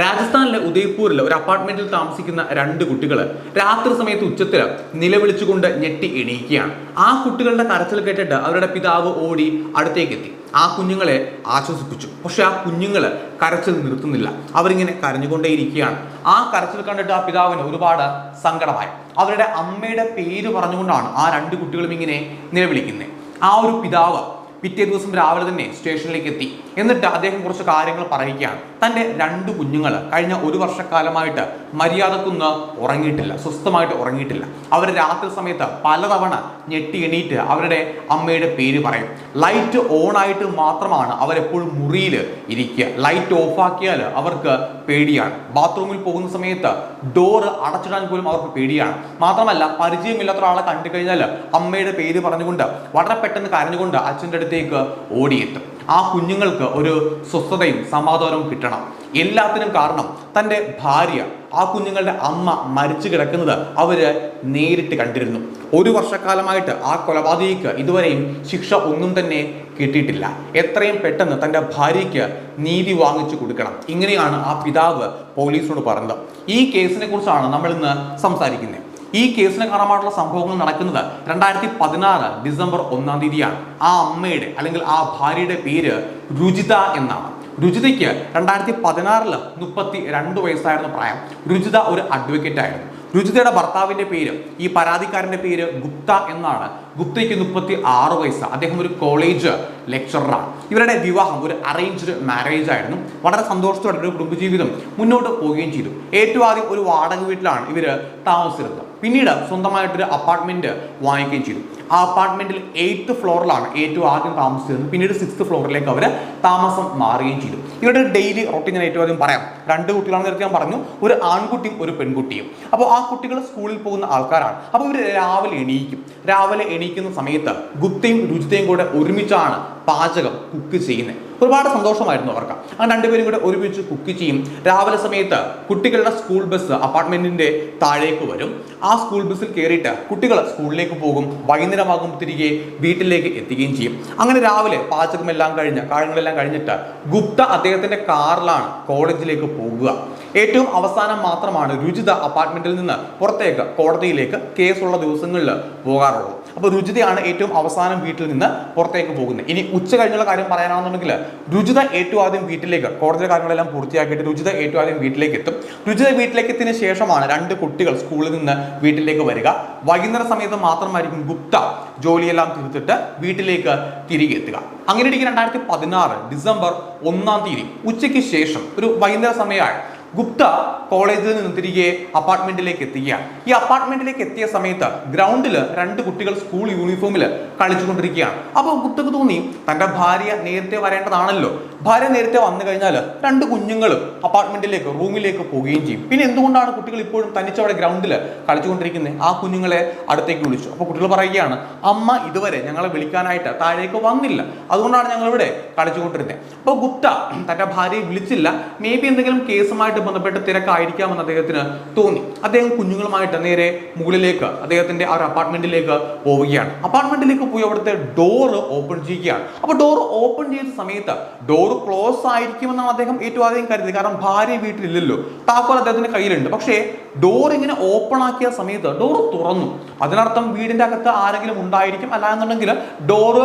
രാജസ്ഥാനിലെ ഉദയ്പൂരിൽ ഒരു അപ്പാർട്ട്മെന്റിൽ താമസിക്കുന്ന രണ്ട് കുട്ടികൾ രാത്രി സമയത്ത് ഉച്ചത്തിൽ നിലവിളിച്ചുകൊണ്ട് ഞെട്ടി എണീക്കുകയാണ്. ആ കുട്ടികളുടെ കരച്ചിൽ കേട്ടിട്ട് അവരുടെ പിതാവ് ഓടി അടുത്തേക്ക് എത്തി ആ കുഞ്ഞുങ്ങളെ ആശ്വസിപ്പിച്ചു. പക്ഷെ ആ കുഞ്ഞുങ്ങൾ കരച്ചിൽ നിർത്തുന്നില്ല. അവരിങ്ങനെ കരഞ്ഞുകൊണ്ടേയിരിക്കുകയാണ്. ആ കരച്ചിൽ കണ്ടിട്ട് ആ പിതാവിന് ഒരുപാട് സങ്കടമായി. അവരുടെ അമ്മയുടെ പേര് പറഞ്ഞുകൊണ്ടാണ് ആ രണ്ട് കുട്ടികളും ഇങ്ങനെ നിലവിളിക്കുന്നത്. ആ ഒരു പിതാവ് പിറ്റേ ദിവസം രാവിലെ തന്നെ സ്റ്റേഷനിലേക്ക് എത്തി. എന്നിട്ട് അദ്ദേഹം കുറച്ച് കാര്യങ്ങൾ പറയുകയാണ്. തന്റെ രണ്ട് കുഞ്ഞുങ്ങൾ കഴിഞ്ഞ ഒരു വർഷക്കാലമായിട്ട് മര്യാദക്കൊന്ന് ഉറങ്ങിയിട്ടില്ല സ്വസ്ഥമായിട്ട് ഉറങ്ങിയിട്ടില്ല. അവർ രാത്രി സമയത്ത് പലതവണ ഞെട്ടി എണീറ്റ് അവരുടെ അമ്മയുടെ പേര് പറയും. ലൈറ്റ് ഓൺ ആയിട്ട് മാത്രമാണ് അവരെപ്പോഴും മുറിയിൽ ഇരിക്കുക. ലൈറ്റ് ഓഫാക്കിയാൽ അവർക്ക് പേടിയാണ്. ബാത്റൂമിൽ പോകുന്ന സമയത്ത് ഡോറ് അടച്ചിടാൻ പോലും അവർക്ക് പേടിയാണ്. മാത്രമല്ല പരിചയമില്ലാത്ത ഒരാളെ കണ്ടു കഴിഞ്ഞാൽ അമ്മയുടെ പേര് പറഞ്ഞുകൊണ്ട് വളരെ പെട്ടെന്ന് കരഞ്ഞുകൊണ്ട് അച്ഛന്റെ അടുത്തേക്ക് ഓടിയെത്തും. ആ കുഞ്ഞുങ്ങൾക്ക് ഒരു സ്വസ്ഥതയും സമാധാനവും കിട്ടണം. എല്ലാത്തിനും കാരണം തന്റെ ഭാര്യ. ആ കുഞ്ഞുങ്ങളുടെ അമ്മ മരിച്ചു കിടക്കുന്നത് അവർ നേരിട്ട് കണ്ടിരുന്നു. ഒരു വർഷക്കാലമായിട്ട് ആ കൊലപാതകക്ക് ഇതുവരെയും ശിക്ഷ ഒന്നും തന്നെ കിട്ടിയിട്ടില്ല. എത്രയും പെട്ടെന്ന് തന്റെ ഭാര്യയ്ക്ക് നീതി വാങ്ങിച്ചു കൊടുക്കണം. ഇങ്ങനെയാണ് ആ പിതാവ് പോലീസിനോട് പറഞ്ഞത്. ഈ കേസിനെ കുറിച്ചാണ് നമ്മൾ ഇന്ന് സംസാരിക്കുന്നത്. ഈ കേസിന് കാരണമായിട്ടുള്ള സംഭവങ്ങൾ നടക്കുന്നത് രണ്ടായിരത്തി പതിനാറ് ഡിസംബർ ഒന്നാം തീയതിയാണ്. ആ അമ്മയുടെ അല്ലെങ്കിൽ ആ ഭാര്യയുടെ പേര് രുചിത എന്നാണ്. രുചിതയ്ക്ക് രണ്ടായിരത്തി പതിനാറിൽ മുപ്പത്തി രണ്ട് വയസ്സായിരുന്നു പ്രായം. രുചിത ഒരു അഡ്വക്കേറ്റ് ആയിരുന്നു. രുചിതയുടെ ഭർത്താവിന്റെ പേര് ഈ പരാതിക്കാരന്റെ പേര് ഗുപ്ത എന്നാണ്. ഗുപ്തയ്ക്ക് മുപ്പത്തി ആറ് വയസ്സ്. അദ്ദേഹം ഒരു കോളേജ് ലെക്ചററാണ് ഇവരുടെ വിവാഹം ഒരു അറേഞ്ച്ഡ് മാരേജ് ആയിരുന്നു. വളരെ സന്തോഷത്തോടെ ഒരു കുടുംബജീവിതം മുന്നോട്ട് പോവുകയും ചെയ്തു. ഏറ്റവും ആദ്യം ഒരു വാടക വീട്ടിലാണ് ഇവർ താമസിച്ചിരുന്നത്. പിന്നീട് സ്വന്തമായിട്ടൊരു അപ്പാർട്ട്മെന്റ് വാങ്ങിക്കുകയും ചെയ്തു. ആ അപ്പാർട്ട്മെന്റിൽ എയ്ത്ത് ഫ്ലോറിലാണ് ഏറ്റവും ആദ്യം താമസിച്ചിരുന്നത്. പിന്നീട് സിക്സ്ത് ഫ്ലോറിലേക്ക് അവർ താമസം മാറുകയും ചെയ്തു. ഇവരുടെ ഡെയിലി റൊട്ടീൻ ഞാൻ ഏറ്റവും ആദ്യം പറയാം. രണ്ട് കുട്ടികളാണെന്ന് നേരത്തെ ഞാൻ പറഞ്ഞു. ഒരു ആൺകുട്ടിയും ഒരു പെൺകുട്ടിയും. അപ്പോൾ ആ കുട്ടികൾ സ്കൂളിൽ പോകുന്ന ആൾക്കാരാണ്. അപ്പോൾ ഇവർ രാവിലെ എണീക്കും. രാവിലെ എണീക്കുന്ന സമയത്ത് ഗുപ്തയും രുചിതയും കൂടെ ഒരുമിച്ചാണ് പാചകം കുക്ക് ചെയ്യുന്നത്. ഒരുപാട് സന്തോഷമായിരുന്നു അവർക്ക്. അങ്ങനെ രണ്ടുപേരും കൂടെ ഒരുമിച്ച് കുക്ക് ചെയ്യും. രാവിലെ സമയത്ത് കുട്ടികളുടെ സ്കൂൾ ബസ് അപ്പാർട്ട്മെന്റിന്റെ താഴേക്ക് വരും. ആ സ്കൂൾ ബസ്സിൽ കയറിയിട്ട് കുട്ടികൾ സ്കൂളിലേക്ക് പോകും. വൈകുന്നേരമാകുമ്പോൾ തിരികെ വീട്ടിലേക്ക് എത്തുകയും ചെയ്യും. അങ്ങനെ രാവിലെ പാചകമെല്ലാം കഴിഞ്ഞ് കാര്യങ്ങളെല്ലാം കഴിഞ്ഞിട്ട് ഗുപ്ത അദ്ദേഹത്തിന്റെ കാറിലാണ് കോളേജിലേക്ക് പോകുക. ഏറ്റവും അവസാനം മാത്രമാണ് രുചിത അപ്പാർട്ട്മെന്റിൽ നിന്ന് പുറത്തേക്ക് കോടതിയിലേക്ക് കേസുള്ള ദിവസങ്ങളിൽ പോകാറുള്ളത്. അപ്പോൾ രുചിതയാണ് ഏറ്റവും അവസാനം വീട്ടിൽ നിന്ന് പുറത്തേക്ക് പോകുന്നത്. ഇനി ഉച്ച കഴിഞ്ഞുള്ള കാര്യം പറയാനാണെന്നുണ്ടെങ്കിൽ രുചിത ഏറ്റവും ആദ്യം വീട്ടിലേക്ക് കോടതി കാര്യങ്ങളെല്ലാം പൂർത്തിയാക്കിയിട്ട് രുചിത ഏറ്റവും ആദ്യം വീട്ടിലേക്ക് എത്തും. രുചിത വീട്ടിലേക്ക് എത്തിയതിനു ശേഷമാണ് രണ്ട് കുട്ടികൾ സ്കൂളിൽ നിന്ന് വീട്ടിലേക്ക് വരിക. വൈകുന്നേര സമയത്ത് മാത്രമായിരിക്കും ഗുപ്ത ജോലിയെല്ലാം തീർത്തിട്ട് വീട്ടിലേക്ക് തിരികെ എത്തുക. അങ്ങനെ ഇരിക്കും രണ്ടായിരത്തി പതിനാറ് ഡിസംബർ ഒന്നാം തീയതി ഉച്ചയ്ക്ക് ശേഷം ഒരു വൈകുന്നേര സമയമായി. ഗുപ്ത കോളേജിൽ നിന്ന് തിരികെ അപ്പാർട്ട്മെന്റിലേക്ക് എത്തുകയാണ്. ഈ അപ്പാർട്ട്മെന്റിലേക്ക് എത്തിയ സമയത്ത് ഗ്രൗണ്ടിൽ രണ്ട് കുട്ടികൾ സ്കൂൾ യൂണിഫോമിൽ കളിച്ചുകൊണ്ടിരിക്കുകയാണ്. അപ്പോൾ ഗുപ്തക്ക് തോന്നി തന്റെ ഭാര്യ നേരത്തെ വരേണ്ടതാണല്ലോ. ഭാര്യ നേരത്തെ വന്നു കഴിഞ്ഞാൽ രണ്ട് കുഞ്ഞുങ്ങളും അപ്പാർട്ട്മെന്റിലേക്ക് റൂമിലേക്ക് പോവുകയും ചെയ്യും. പിന്നെ എന്തുകൊണ്ടാണ് കുട്ടികൾ ഇപ്പോഴും തനിച്ചവിടെ ഗ്രൗണ്ടിൽ കളിച്ചുകൊണ്ടിരിക്കുന്നത്? ആ കുഞ്ഞുങ്ങളെ അടുത്തേക്ക് വിളിച്ചു. അപ്പോൾ കുട്ടികൾ പറയുകയാണ് അമ്മ ഇതുവരെ ഞങ്ങളെ വിളിക്കാനായിട്ട് താഴേക്ക് വന്നില്ല. അതുകൊണ്ടാണ് ഞങ്ങളിവിടെ കളിച്ചുകൊണ്ടിരുന്നത്. അപ്പോൾ ഗുപ്ത തന്റെ ഭാര്യയെ വിളിച്ചില്ല. മേ ബി എന്തെങ്കിലും കേസുമായിട്ട് ബന്ധപ്പെട്ട് തിരക്കായിരിക്കാമെന്ന് അദ്ദേഹത്തിന് തോന്നി. അദ്ദേഹം കുഞ്ഞുങ്ങളുമായിട്ട് നേരെ മുകളിലേക്ക് അദ്ദേഹത്തിന്റെ ആ ഒരു അപ്പാർട്ട്മെന്റിലേക്ക് പോവുകയാണ്. അപ്പാർട്ട്മെന്റിലേക്ക് പോയി അവിടുത്തെ ഡോറ് ഓപ്പൺ ചെയ്യുകയാണ്. അപ്പോൾ ഡോർ ഓപ്പൺ ചെയ്ത സമയത്ത് ഡോർ ക്ലോസ് ആയിരിക്കുമെന്നാണ് അദ്ദേഹം ഏറ്റവും ആദ്യം കരുതി കാരണം ഭാര്യ വീട്ടിലില്ലല്ലോ. താക്കോൽ അദ്ദേഹത്തിന്റെ കയ്യിലുണ്ട്. പക്ഷേ ഡോർ ഇങ്ങനെ ഓപ്പൺ ആക്കിയ സമയത്ത് ഡോർ തുറന്നു. അതിനർത്ഥം വീടിന്റെ അകത്ത് ആരെങ്കിലും ഉണ്ടായിരിക്കും. അല്ലാന്നുണ്ടെങ്കിൽ ഡോറ്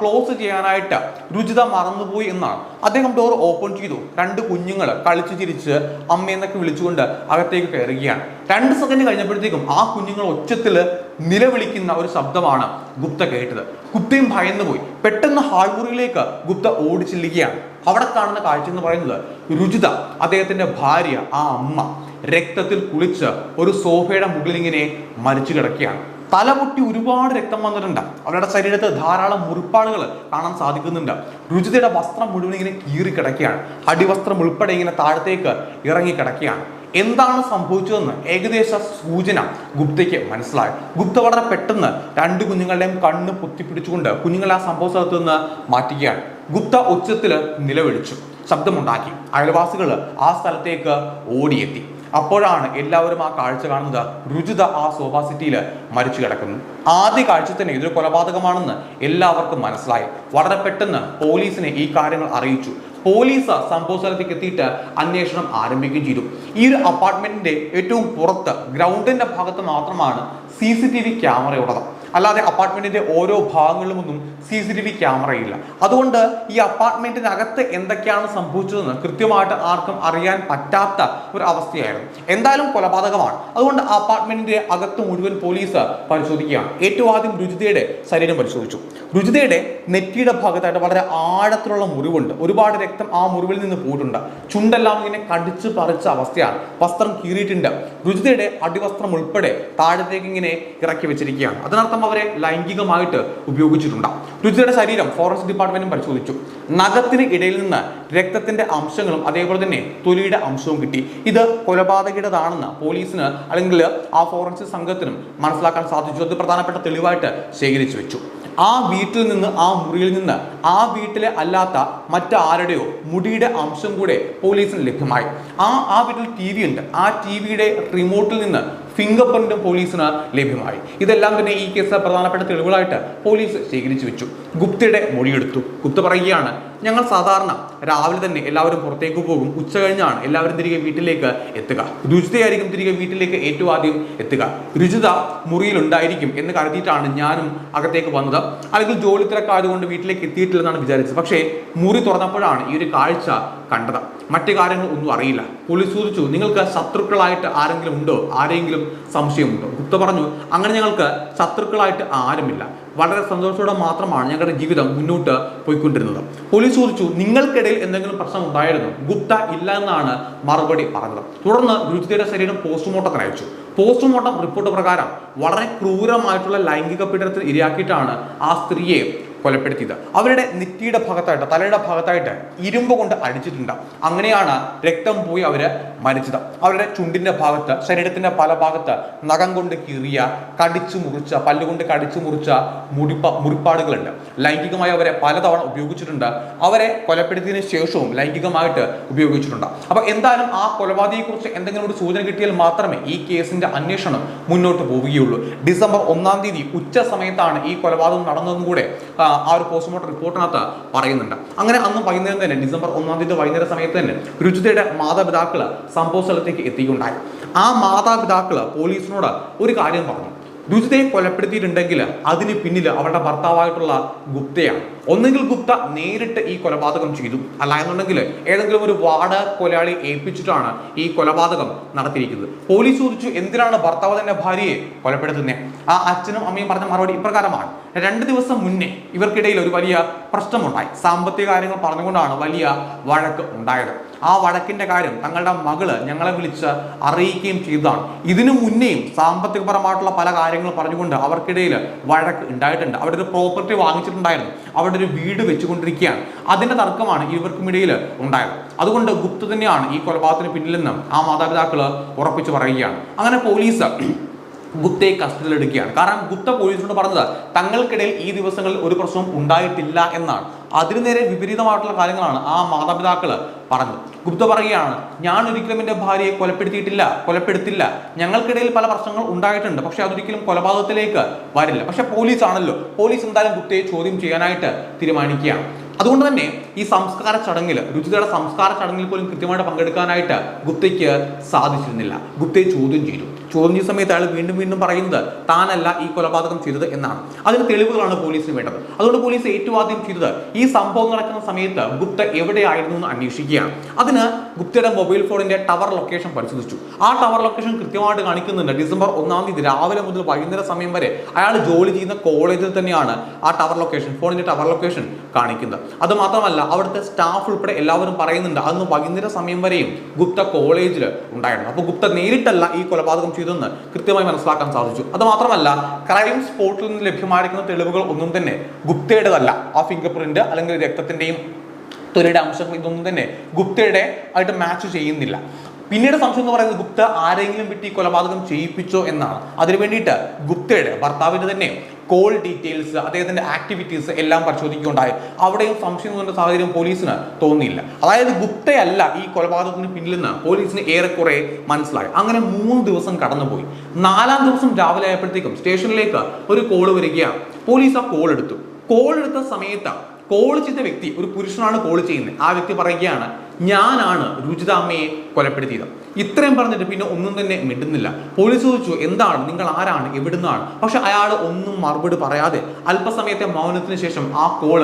ക്ലോസ് ചെയ്യാനായിട്ട് രുചിത മറന്നുപോയി എന്നാണ്. അദ്ദേഹം ഡോർ ഓപ്പൺ ചെയ്തു. രണ്ട് കുഞ്ഞുങ്ങൾ കളിച്ചു ചിരിച്ച് അമ്മയെന്നൊക്കെ വിളിച്ചുകൊണ്ട് അകത്തേക്ക് കയറുകയാണ്. രണ്ട് സെക്കൻഡ് കഴിഞ്ഞപ്പോഴത്തേക്കും ആ കുഞ്ഞുങ്ങൾ ഒച്ചത്തിൽ നിലവിളിക്കുന്ന ഒരു ശബ്ദമാണ് ഗുപ്ത കേട്ടത്. ഗുപ്തയും ഭയന്നുപോയി പെട്ടെന്ന് ഹാൾമുറിയിലേക്ക് ഗുപ്ത ഓടിച്ചില്ലുകയാണ്. അവിടെ കാണുന്ന കാഴ്ച എന്ന് പറയുന്നത് രുചിത അദ്ദേഹത്തിന്റെ ഭാര്യ ആ അമ്മ രക്തത്തിൽ കുളിച്ച് ഒരു സോഫയുടെ മുകളിൽ ഇങ്ങനെ മരിച്ചു കിടക്കുകയാണ്. തലപൊട്ടി ഒരുപാട് രക്തം വന്നിട്ടുണ്ട്. അവരുടെ ശരീരത്ത് ധാരാളം മുറിപ്പാടുകൾ കാണാൻ സാധിക്കുന്നുണ്ട്. രുചിതയുടെ വസ്ത്രം മുഴുവൻ ഇങ്ങനെ കീറി കിടക്കുകയാണ്. അടിവസ്ത്രം ഉൾപ്പെടെ ഇങ്ങനെ താഴത്തേക്ക് ഇറങ്ങി കിടക്കുകയാണ്. എന്താണ് സംഭവിച്ചതെന്ന് ഏകദേശ സൂചന ഗുപ്തയ്ക്ക് മനസ്സിലായി. ഗുപ്ത വളരെ പെട്ടെന്ന് രണ്ട് കുഞ്ഞുങ്ങളുടെയും കണ്ണ് പൊത്തിപ്പിടിച്ചുകൊണ്ട് കുഞ്ഞുങ്ങളെ ആ സംഭവ സ്ഥലത്ത് നിന്ന് മാറ്റുകയാണ്. ഗുപ്ത ഉച്ചത്തിൽ നിലവിളിച്ചു. ശബ്ദമുണ്ടാക്കി. അയൽവാസികൾ ആ സ്ഥലത്തേക്ക് ഓടിയെത്തി. അപ്പോഴാണ് എല്ലാവരും ആ കാഴ്ച കാണുന്നത്. രുചിത ആ സോഫ സിറ്റിയിൽ മരിച്ചു കിടക്കുന്നു. ആദ്യ കാഴ്ച തന്നെ ഇതൊരു കൊലപാതകമാണെന്ന് എല്ലാവർക്കും മനസ്സിലായി. വളരെ പെട്ടെന്ന് പോലീസിനെ ഈ കാര്യങ്ങൾ അറിയിച്ചു. പോലീസ് സംഭവ സ്ഥലത്തേക്ക് എത്തിയിട്ട് അന്വേഷണം ആരംഭിക്കുകയും ചെയ്തു. ഈ ഒരു അപ്പാർട്ട്മെന്റിന്റെ ഏറ്റവും പുറത്ത് ഗ്രൗണ്ടിന്റെ ഭാഗത്ത് മാത്രമാണ് C C T V camera ഉള്ളത്. അല്ലാതെ അപ്പാർട്ട്മെന്റിന്റെ ഓരോ ഭാഗങ്ങളിലുമൊന്നും സി സി ടി വി ക്യാമറയില്ല അതുകൊണ്ട് ഈ അപ്പാർട്ട്മെന്റിനകത്ത് എന്തൊക്കെയാണ് സംഭവിച്ചതെന്ന് കൃത്യമായിട്ട് ആർക്കും അറിയാൻ പറ്റാത്ത ഒരു അവസ്ഥയായിരുന്നു. എന്തായാലും കൊലപാതകമാണ്. അതുകൊണ്ട് അപ്പാർട്ട്മെന്റിന്റെ അകത്ത് മുഴുവൻ പോലീസ് പരിശോധിക്കുകയാണ്. ഏറ്റവും ആദ്യം രുചിതയുടെ ശരീരം പരിശോധിച്ചു. രുചിതയുടെ നെറ്റിയുടെ ഭാഗത്തായിട്ട് വളരെ ആഴത്തിലുള്ള മുറിവുണ്ട്. ഒരുപാട് രക്തം ആ മുറിവിൽ നിന്ന് പോയിട്ടുണ്ട്. ചുണ്ടെല്ലാം ഇങ്ങനെ കടിച്ച് പറിച്ച അവസ്ഥയാണ്. വസ്ത്രം കീറിയിട്ടുണ്ട്. രുചിതയുടെ അടിവസ്ത്രം ഉൾപ്പെടെ താഴത്തേക്ക് ഇങ്ങനെ ഇറക്കി വെച്ചിരിക്കുകയാണ്. അതിനർത്ഥം അവരെ ലൈംഗികമായിട്ട് ഉപയോഗിച്ചിട്ടുണ്ടാവും രുചിതയുടെ ശരീരം ഫോറൻസിക് ഡിപ്പാർട്ട്മെന്റും പരിശോധിച്ചു. നഖത്തിന് ഇടയിൽ നിന്ന് രക്തത്തിന്റെ അംശങ്ങളും അതേപോലെ തന്നെ തൊലിയുടെ അംശവും കിട്ടി. ഇത് കൊലപാതകയുടേതാണെന്ന് പോലീസിന് അല്ലെങ്കിൽ ആ ഫോറൻസിക് സംഘത്തിനും മനസ്സിലാക്കാൻ സാധിച്ചു. അത് പ്രധാനപ്പെട്ട തെളിവായിട്ട് ശേഖരിച്ചു വെച്ചു. ആ വീട്ടിൽ നിന്ന് ആ മുറിയിൽ നിന്ന് ആ വീട്ടിലെ അല്ലാത്ത മറ്റാരുടെയോ മുടിയുടെ അംശം കൂടെ പോലീസിന് ലഭ്യമായി. ആ ആ വീട്ടിൽ ടി വി ഉണ്ട്. ആ ടി വിയുടെ റിമോട്ടിൽ നിന്ന് ഫിംഗർ പ്രിന്റും പോലീസിന് ലഭ്യമായി. ഇതെല്ലാം തന്നെ ഈ കേസ് പ്രധാനപ്പെട്ട തെളിവുകളായിട്ട് പോലീസ് ശേഖരിച്ചു വെച്ചു. ഗുപ്തയുടെ മൊഴിയെടുത്തു. ഗുപ്ത പറയുകയാണ് ഞങ്ങൾ സാധാരണ രാവിലെ തന്നെ എല്ലാവരും പുറത്തേക്ക് പോകും. ഉച്ച കഴിഞ്ഞാണ് എല്ലാവരും തിരികെ വീട്ടിലേക്ക് എത്തുക. രുചിതയായിരിക്കും തിരികെ വീട്ടിലേക്ക് ഏറ്റവും ആദ്യം എത്തുക. രുചിത മുറിയിലുണ്ടായിരിക്കും എന്ന് കരുതിയിട്ടാണ് ഞാനും അകത്തേക്ക് വന്നത്. അല്ലെങ്കിൽ ജോലി തിരക്കായതുകൊണ്ട് വീട്ടിലേക്ക് എത്തിയിട്ടില്ലെന്നാണ് വിചാരിച്ചത്. പക്ഷേ മുറി തുറന്നപ്പോഴാണ് ഈ ഒരു കാഴ്ച കണ്ടത്. മറ്റു കാര്യങ്ങൾ ഒന്നും അറിയില്ല. പുളി ചോദിച്ചു നിങ്ങൾക്ക് ശത്രുക്കളായിട്ട് ആരെങ്കിലും ഉണ്ടോ? ആരെങ്കിലും സംശയമുണ്ടോ. ഗുപ്ത പറഞ്ഞു അങ്ങനെ ഞങ്ങൾക്ക് ശത്രുക്കളായിട്ട് ആരുമില്ല. വളരെ സന്തോഷത്തോടെ മാത്രമാണ് ഞങ്ങളുടെ ജീവിതം മുന്നോട്ട് പോയിക്കൊണ്ടിരുന്നത്. പോലീസ് ചോദിച്ചു നിങ്ങൾക്കിടയിൽ എന്തെങ്കിലും പ്രശ്നം ഉണ്ടായിരുന്നു? ഗുപ്ത ഇല്ല എന്നാണ് മറുപടി പറഞ്ഞത്. തുടർന്ന് ഗുരുജിയുടെ ശരീരം പോസ്റ്റ്മോർട്ടത്തിന് അയച്ചു. പോസ്റ്റ്മോർട്ടം റിപ്പോർട്ട് പ്രകാരം വളരെ ക്രൂരമായിട്ടുള്ള ലൈംഗിക പീഡനത്തിന് ഇരയാക്കിയിട്ടാണ് ആ സ്ത്രീയെ കൊലപ്പെടുത്തിയത്. അവരുടെ നെറ്റിയുടെ ഭാഗത്തായിട്ട് തലയുടെ ഭാഗത്തായിട്ട് ഇരുമ്പ് കൊണ്ട് അടിച്ചിട്ടുണ്ട്. അങ്ങനെയാണ് രക്തം പോയി അവർ മരിച്ചത്. അവരുടെ ചുണ്ടിന്റെ ഭാഗത്ത് ശരീരത്തിന്റെ പല ഭാഗത്ത് നഖം കൊണ്ട് കീറിയ കടിച്ചു മുറിച്ച പല്ലുകൊണ്ട് കടിച്ചു മുറിച്ച മുടിപ്പ മുറിപ്പാടുകളുണ്ട്. ലൈംഗികമായി അവരെ പലതവണ ഉപയോഗിച്ചിട്ടുണ്ട്. അവരെ കൊലപ്പെടുത്തിയതിനു ശേഷവും ലൈംഗികമായിട്ട് ഉപയോഗിച്ചിട്ടുണ്ട്. അപ്പൊ എന്തായാലും ആ കൊലപാതകയെക്കുറിച്ച് എന്തെങ്കിലും ഒരു സൂചന കിട്ടിയാൽ മാത്രമേ ഈ കേസിന്റെ അന്വേഷണം മുന്നോട്ട് പോവുകയുള്ളൂ. ഡിസംബർ ഒന്നാം തീയതി ഉച്ച സമയത്താണ് ഈ കൊലപാതകം നടന്നതും കൂടെ ആ, ഒരു പോസ്റ്റ്മോർട്ടം റിപ്പോർട്ടിനകത്ത് പറയുന്നുണ്ട്. അങ്ങനെ അന്ന് വൈകുന്നേരം തന്നെ ഡിസംബർ ഒന്നാം തീയതി വൈകുന്നേര സമയത്ത് തന്നെ രുചിതയുടെ മാതാപിതാക്കൾ സംഭവ സ്ഥലത്തേക്ക് എത്തിയിട്ടുണ്ടായി. ആ മാതാപിതാക്കൾ പോലീസിനോട് ഒരു കാര്യം പറഞ്ഞു. രുചിതയെ കൊലപ്പെടുത്തിയിട്ടുണ്ടെങ്കിൽ അതിന് പിന്നിൽ അവരുടെ ഭർത്താവായിട്ടുള്ള ഗുപ്തയാണ്. ഒന്നുകിൽ ഗുപ്ത നേരിട്ട് ഈ കൊലപാതകം ചെയ്തു. അല്ല എന്നുണ്ടെങ്കിൽ ഏതെങ്കിലും ഒരു വാടക കൊലയാളി ഏൽപ്പിച്ചിട്ടാണ് ഈ കൊലപാതകം നടത്തിയിരിക്കുന്നത്. പോലീസ് ചോദിച്ചു എന്തിനാണ് ഭർത്താവ് തന്നെ ഭാര്യയെ കൊലപ്പെടുത്തുന്നത് ആ അച്ഛനും അമ്മയും പറഞ്ഞ മറുപടി ഇപ്രകാരമാണ്. രണ്ട് ദിവസം മുന്നേ ഇവർക്കിടയിൽ ഒരു വലിയ പ്രശ്നമുണ്ടായി. സാമ്പത്തിക കാര്യങ്ങൾ പറഞ്ഞുകൊണ്ടാണ് വലിയ വഴക്ക് ഉണ്ടായത്. ആ വഴക്കിന്റെ കാര്യം തങ്ങളുടെ മകൾ ഞങ്ങളെ വിളിച്ച് അറിയിക്കുകയും ചെയ്തതാണ്. ഇതിനു മുന്നേയും സാമ്പത്തികപരമായിട്ടുള്ള പല കാര്യങ്ങൾ പറഞ്ഞുകൊണ്ട് അവർക്കിടയിൽ വഴക്ക് ഉണ്ടായിട്ടുണ്ട്. അവിടെ ഒരു പ്രോപ്പർട്ടി വാങ്ങിച്ചിട്ടുണ്ടായിരുന്നു. അവിടെ ഒരു വീട് വെച്ചുകൊണ്ടിരിക്കുകയാണ്. അതിന്റെ തർക്കമാണ് ഇവർക്കുമിടയിൽ ഉണ്ടായത്. അതുകൊണ്ട് ഗുപ്ത തന്നെയാണ് ഈ കൊലപാതകത്തിന് പിന്നിലെന്ന് ആ മാതാപിതാക്കൾ ഉറപ്പിച്ചു പറയുകയാണ്. അങ്ങനെ പോലീസ് ഗുപ്തയെ കസ്റ്റഡിയിലെടുക്കുകയാണ്. കാരണം ഗുപ്ത പോലീസിനോട് പറഞ്ഞത് തങ്ങൾക്കിടയിൽ ഈ ദിവസങ്ങളിൽ ഒരു പ്രശ്നവും ഉണ്ടായിട്ടില്ല എന്നാണ്. അതിനു നേരെ വിപരീതമായിട്ടുള്ള കാര്യങ്ങളാണ് ആ മാതാപിതാക്കൾ പറഞ്ഞത്. ഗുപ്ത പറയുകയാണ് ഞാൻ ഒരിക്കലും എന്റെ ഭാര്യയെ കൊലപ്പെടുത്തിയിട്ടില്ല കൊലപ്പെടുത്തില്ല. ഞങ്ങൾക്കിടയിൽ പല പ്രശ്നങ്ങൾ ഉണ്ടായിട്ടുണ്ട് പക്ഷെ അതൊരിക്കലും കൊലപാതകത്തിലേക്ക് വരില്ല. പക്ഷെ പോലീസ് ആണല്ലോ പോലീസ് എന്തായാലും ഗുപ്തയെ ചോദ്യം ചെയ്യാനായിട്ട് തീരുമാനിക്കുകയാണ്. അതുകൊണ്ട് തന്നെ ഈ സംസ്കാര ചടങ്ങിൽ രുചിതയുടെ സംസ്കാര ചടങ്ങിൽ പോലും കൃത്യമായിട്ട് പങ്കെടുക്കാനായിട്ട് ഗുപ്തയ്ക്ക് സാധിച്ചിരുന്നില്ല. ഗുപ്തയെ ചോദ്യം ചെയ്തു. ചോദ്യം സമയത്ത് അയാൾ വീണ്ടും വീണ്ടും പറയുന്നത് താനല്ല ഈ കൊലപാതകം ചെയ്തത് എന്നാണ്. അതിന് തെളിവുകളാണ് പോലീസിന് വേണ്ടത്. അതുകൊണ്ട് പോലീസ് ഏറ്റവും ആദ്യം ചെയ്തത് ഈ സംഭവം നടക്കുന്ന സമയത്ത് ഗുപ്ത എവിടെയായിരുന്നു എന്ന് അന്വേഷിക്കുകയാണ്. അതിന് ഗുപ്തയുടെ മൊബൈൽ ഫോണിന്റെ ടവർ ലൊക്കേഷൻ പരിശോധിച്ചു. ആ ടവർ ലൊക്കേഷൻ കൃത്യമായിട്ട് കാണിക്കുന്നുണ്ട്. ഡിസംബർ ഒന്നാം തീയതി രാവിലെ മുതൽ വൈകുന്നേര സമയം വരെ അയാൾ ജോലി ചെയ്യുന്ന കോളേജിൽ തന്നെയാണ് ആ ടവർ ലൊക്കേഷൻ ഫോണിന്റെ ടവർ ലൊക്കേഷൻ കാണിക്കുന്നത്. അത് മാത്രമല്ല അവിടുത്തെ സ്റ്റാഫ് ഉൾപ്പെടെ എല്ലാവരും പറയുന്നുണ്ട് അന്ന് വൈകുന്നേര സമയം വരെയും ഗുപ്ത കോളേജിൽ ഉണ്ടായിരുന്നു. അപ്പോൾ ഗുപ്ത നേരിട്ടല്ല ഈ കൊലപാതകം ചെയ്തെന്ന് കൃത്യമായി മനസ്സിലാക്കാൻ സാധിച്ചു. അത് മാത്രമല്ല ക്രൈം സ്പോട്ടിൽ നിന്ന് ലഭ്യമായിരിക്കുന്ന തെളിവുകൾ ഒന്നും തന്നെ ഗുപ്തയുടേതല്ല. ആ ഫിംഗർ പ്രിന്റ് അല്ലെങ്കിൽ രക്തത്തിന്റെയും തൊലിയുടെ അംശങ്ങൾ ഇതൊന്നും തന്നെ ഗുപ്തയുടെ ആയിട്ട് മാച്ച് ചെയ്യുന്നില്ല. പിന്നീട് സംശയം എന്ന് പറയുന്നത് ഗുപ്ത ആരെങ്കിലും വിട്ട് ഈ കൊലപാതകം ചെയ്യിപ്പിച്ചോ എന്നാണ്. അതിനു വേണ്ടിയിട്ട് ഗുപ്തയുടെ ഭർത്താവിന്റെ തന്നെ കോൾ ഡീറ്റെയിൽസ് അദ്ദേഹത്തിന്റെ ആക്ടിവിറ്റീസ് എല്ലാം പരിശോധിക്കുകയുണ്ടായി. അവിടെയും സംശയം തോന്നുന്ന സാഹചര്യം പോലീസിന് തോന്നിയില്ല. അതായത് ഗുപ്തയല്ല ഈ കൊലപാതകത്തിന് പിന്നിലെന്ന് പോലീസിന് ഏറെക്കുറെ മനസ്സിലായി. അങ്ങനെ മൂന്ന് ദിവസം കടന്നുപോയി. നാലാം ദിവസം രാവിലെ ആയപ്പോഴത്തേക്കും സ്റ്റേഷനിലേക്ക് ഒരു കോൾ വരികയാണ് പോലീസ് ആ കോൾ എടുത്തു. കോൾ എടുത്ത സമയത്ത് കോൾ ചെയ്ത വ്യക്തി ഒരു പുരുഷനാണ് കോൾ ചെയ്യുന്നത്. ആ വ്യക്തി പറയുകയാണ് ഞാനാണ് രുചിത അമ്മയെ കൊലപ്പെടുത്തിയത്. ഇത്രയും പറഞ്ഞിട്ട് പിന്നെ ഒന്നും തന്നെ മിണ്ടുന്നില്ല. പോലീസ് ചോദിച്ചു എന്താണ്? നിങ്ങൾ ആരാണ്? എവിടുന്നാണ് പക്ഷെ അയാൾ ഒന്നും മറുപടി പറയാതെ അല്പസമയത്തെ മൗനത്തിന് ശേഷം ആ കോൾ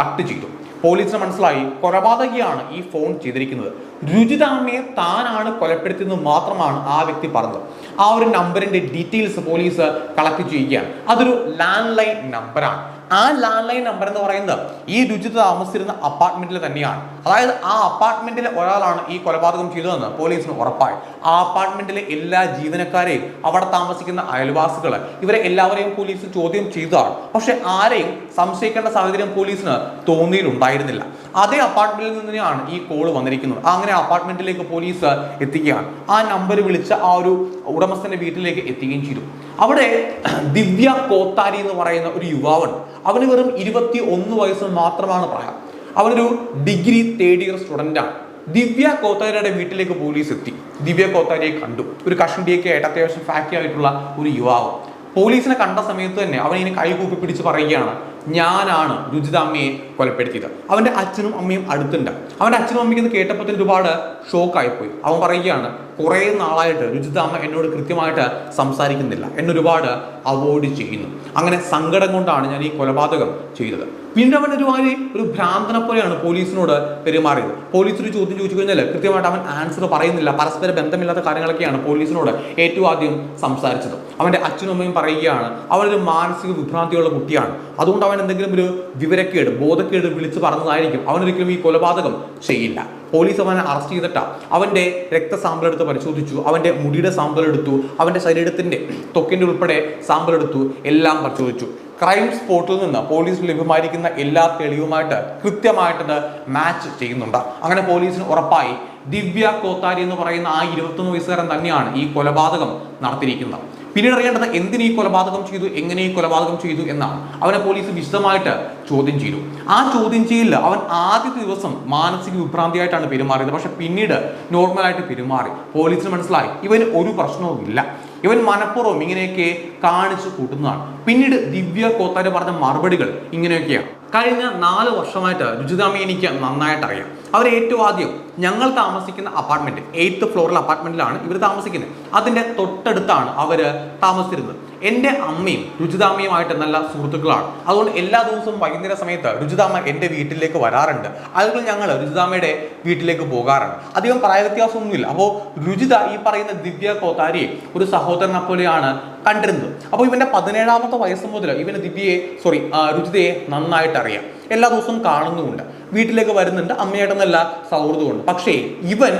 കട്ട് ചെയ്തു. പോലീസിന് മനസ്സിലായി കൊലപാതകിയാണ് ഈ ഫോൺ ചെയ്തിരിക്കുന്നത്. രുചിതാമ്മയെ താനാണ് കൊലപ്പെടുത്തിയെന്ന് മാത്രമാണ് ആ വ്യക്തി പറഞ്ഞത്. ആ ഒരു നമ്പറിന്റെ ഡീറ്റെയിൽസ് പോലീസ് കളക്ട് ചെയ്യുകയാണ്. അതൊരു ലാൻഡ് ലൈൻ നമ്പറാണ് ആ ലാൻഡ് ലൈൻ നമ്പർ എന്ന് പറയുന്നത് ഈ രുചിത് താമസിച്ചിരുന്ന അപ്പാർട്ട്മെന്റിൽ തന്നെയാണ്. അതായത് ആ അപ്പാർട്ട്മെന്റിലെ ഒരാളാണ് ഈ കൊലപാതകം ചെയ്തതെന്ന് പോലീസിന് ഉറപ്പായി. ആ അപ്പാർട്ട്മെന്റിലെ എല്ലാ ജീവനക്കാരെയും അവിടെ താമസിക്കുന്ന അയൽവാസികൾ ഇവരെ എല്ലാവരെയും പോലീസ് ചോദ്യം ചെയ്തതാണ്. പക്ഷെ ആരെയും സംശയിക്കേണ്ട സാഹചര്യം പോലീസിന് തോന്നിയിട്ടുണ്ടായിരുന്നില്ല. അതേ അപ്പാർട്ട്മെന്റിൽ നിന്നാണ് ഈ കോൾ വന്നിരിക്കുന്നത്. അങ്ങനെ അപ്പാർട്ട്മെന്റിലേക്ക് പോലീസ് എത്തിക്കുകയാണ്. ആ നമ്പർ വിളിച്ച ആ ഒരു ഉടമസ്ഥന്റെ വീട്ടിലേക്ക് എത്തുകയും ചെയ്തു. അവിടെ ദിവ്യ കോത്താരി എന്ന് പറയുന്ന ഒരു യുവാവുണ്ട്. അവന് വെറും ഇരുപത്തി ഒന്ന് വയസ്സ് മാത്രമാണ് പ്രായം. അവനൊരു ഡിഗ്രി തേർഡ് ഇയർ സ്റ്റുഡന്റാണ് ദിവ്യ കോത്താരിയുടെ വീട്ടിലേക്ക് പോലീസ് എത്തി. ദിവ്യ കോത്താരിയെ കണ്ടു. ഒരു കഷ്ണിയൊക്കെ ആയിട്ട് അത്യാവശ്യം ഫാക്കി ആയിട്ടുള്ള ഒരു യുവാവ്. പോലീസിനെ കണ്ട സമയത്ത് തന്നെ അവൻ ഇങ്ങനെ കൈകൂപ്പി പിടിച്ച് പറയുകയാണ്. ഞാനാണ് രുചിത അമ്മയെ കൊലപ്പെടുത്തിയത്. അവന്റെ അച്ഛനും അമ്മയും അടുത്തുണ്ട്. അവന്റെ അച്ഛനും അമ്മയ്ക്ക് ഇത് കേട്ടപ്പോൾ തന്നെ ഒരുപാട് ഷോക്കായിപ്പോയി. അവൻ പറയുകയാണ് കുറേ നാളായിട്ട് രുചിത അമ്മ എന്നോട് കൃത്യമായിട്ട് സംസാരിക്കുന്നില്ല. എന്നൊരുപാട് അവോയ്ഡ് ചെയ്യുന്നു. അങ്ങനെ സങ്കടം കൊണ്ടാണ് ഞാൻ ഈ കൊലപാതകം ചെയ്തത്. പിന്നീട് അവൻ ഒരുമാതിരി ഒരു ഭ്രാന്തനെ പോലെയാണ് പോലീസിനോട് പെരുമാറിയത്. പോലീസ് ഒരു ചോദ്യം ചോദിച്ചു കഴിഞ്ഞാൽ കൃത്യമായിട്ട് അവൻ ആൻസർ പറയുന്നില്ല. പരസ്പര ബന്ധമില്ലാത്ത കാര്യങ്ങളൊക്കെയാണ് പോലീസിനോട് ഏറ്റവും ആദ്യം സംസാരിച്ചത്. അവന്റെ അച്ഛനും അമ്മയും പറയുകയാണ് അവനൊരു മാനസിക വിഭ്രാന്തിയുള്ള കുട്ടിയാണ്. അതുകൊണ്ട് അവൻ എന്തെങ്കിലും ഒരു വിവരക്കേട് ബോധക്കേട് വിളിച്ചു പറഞ്ഞതായിരിക്കും. അവനൊരിക്കലും ഈ കൊലപാതകം ചെയ്യില്ല. പോലീസ് അവനെ അറസ്റ്റ് ചെയ്തിട്ടാ അവന്റെ രക്തസാമ്പിൾ എടുത്ത് പരിശോധിച്ചു അവന്റെ മുടിയുടെ സാമ്പിൾ എടുത്തു അവന്റെ ശരീരത്തിന്റെ തൊക്കിന്റെ ഉൾപ്പെടെ സാമ്പിൾ എടുത്തു എല്ലാം പരിശോധിച്ചു. ക്രൈം സ്പോട്ടിൽ നിന്ന് പോലീസിന് ലഭ്യമായിരിക്കുന്ന എല്ലാ തെളിവുമായിട്ട് കൃത്യമായിട്ട് മാച്ച് ചെയ്യുന്നുണ്ട്. അങ്ങനെ പോലീസിന് ഉറപ്പായി ദിവ്യ കോത്താരി എന്ന് പറയുന്ന ആ ഇരുപത്തൊന്ന് വയസ്സുകാരൻ തന്നെയാണ് ഈ കൊലപാതകം നടത്തിയിരിക്കുന്നത്. പിന്നീട് അറിയേണ്ടത് എന്തിന് ഈ കൊലപാതകം ചെയ്തു എങ്ങനെ ഈ കൊലപാതകം ചെയ്തു എന്നാണ്. അവനെ പോലീസ് വിശദമായിട്ട് ചോദ്യം ചെയ്തു. ആ ചോദ്യം ചെയ്യലിൽ അവൻ ആദ്യ ദിവസം മാനസിക വിഭ്രാന്തിയായിട്ടാണ് പെരുമാറിയത്. പക്ഷെ പിന്നീട് നോർമലായിട്ട് പെരുമാറി. പോലീസിന് മനസ്സിലായി ഇവന് ഒരു പ്രശ്നവും ഇല്ല ഇവൻ മനഃപൂർവം ഇങ്ങനെയൊക്കെ കാണിച്ചു കൂട്ടുന്നതാണ്. പിന്നീട് ദിവ്യ കോത്താര് പറഞ്ഞ മറുപടികൾ ഇങ്ങനെയൊക്കെയാണ്. കഴിഞ്ഞ നാല് വർഷമായിട്ട് രുചിതാമി എനിക്ക് നന്നായിട്ട് അറിയാം അവർ ഏറ്റവും ആദ്യം ഞങ്ങൾ താമസിക്കുന്ന അപ്പാർട്ട്മെന്റ് എയ്ത്ത് ഫ്ലോറിലെ അപ്പാർട്ട്മെന്റിലാണ് ഇവർ താമസിക്കുന്നത്. അതിന്റെ തൊട്ടടുത്താണ് അവർ താമസിച്ചിരുന്നത്. എന്റെ അമ്മയും രുചിതാമ്മയുമായിട്ട് നല്ല സുഹൃത്തുക്കളാണ്. അതുകൊണ്ട് എല്ലാ ദിവസവും വൈകുന്നേര സമയത്ത് രുചിതാമ്മ എന്റെ വീട്ടിലേക്ക് വരാറുണ്ട്. അതുകൊണ്ട് ഞങ്ങൾ രുചിതാമ്മയുടെ വീട്ടിലേക്ക് പോകാറുണ്ട്. അധികം പ്രായവ്യത്യാസമൊന്നുമില്ല. അപ്പോൾ രുചിത ഈ പറയുന്ന ദിവ്യ കോത്താരിയെ ഒരു സഹോദരനെ പോലെയാണ് കണ്ടിരുന്നത്. അപ്പോൾ ഇവന്റെ പതിനേഴാമത്തെ വയസ്സ് മുതൽ ഇവന് ദിവ്യയെ സോറി രുചിതയെ നന്നായിട്ട് അറിയാം എല്ലാ ദിവസവും കാണുന്നുമുണ്ട്. വീട്ടിലേക്ക് വരുന്നുണ്ട്. അമ്മയായിട്ട് നല്ല സൗഹൃദമുണ്ട്. പക്ഷേ ഇവൻ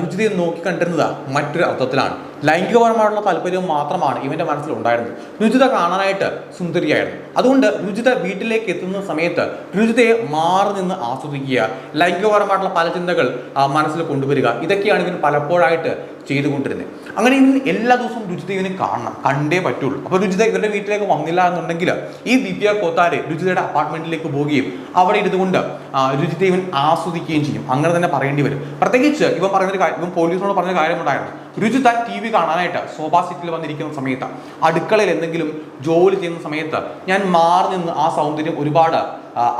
രുചിതയെ നോക്കി കണ്ടിരുന്നത് മറ്റൊരു അർത്ഥത്തിലാണ്. ലൈംഗികപരമായിട്ടുള്ള താല്പര്യം മാത്രമാണ് ഇവന്റെ മനസ്സിൽ ഉണ്ടായിരുന്നത് രുചിത കാണാനായിട്ട് സുന്ദരിയായിരുന്നു. അതുകൊണ്ട് രുചിത വീട്ടിലേക്ക് എത്തുന്ന സമയത്ത് രുചിതയെ മാറി നിന്ന് ആസ്വദിക്കുക ലൈംഗികപരമായിട്ടുള്ള പല ചിന്തകൾ മനസ്സിൽ കൊണ്ടുവരിക ഇതൊക്കെയാണ് ഇവൻ പലപ്പോഴായിട്ട് ചെയ്തുകൊണ്ടിരുന്നത്. അങ്ങനെ ഇവൻ എല്ലാ ദിവസവും രുചിദേവിനെ കാണണം കണ്ടേ പറ്റുള്ളൂ. അപ്പോൾ രുചിത ഇവരുടെ വീട്ടിലേക്ക് വന്നില്ല എന്നുണ്ടെങ്കിൽ ഈ ദിവ്യ കോത്താരെ രുചിതയുടെ അപ്പാർട്ട്മെന്റിലേക്ക് പോവുകയും അവിടെ ഇരുന്നുകൊണ്ട് രുചിദേവൻ ആസ്വദിക്കുകയും ചെയ്യും. അങ്ങനെ തന്നെ പറയേണ്ടി വരും. പ്രത്യേകിച്ച് ഇവൻ പറഞ്ഞൊരു കാര്യം ഇവൻ പോലീസിനോട് പറഞ്ഞ കാര്യമുണ്ടായിരുന്നു. രുചിത ടി വി കാണാനായിട്ട് സോഫാ സീറ്റിൽ വന്നിരിക്കുന്ന സമയത്ത് അടുക്കളയിൽ എന്തെങ്കിലും ജോലി ചെയ്യുന്ന സമയത്ത് ഞാൻ മാറി നിന്ന് ആ സൗന്ദര്യം ഒരുപാട്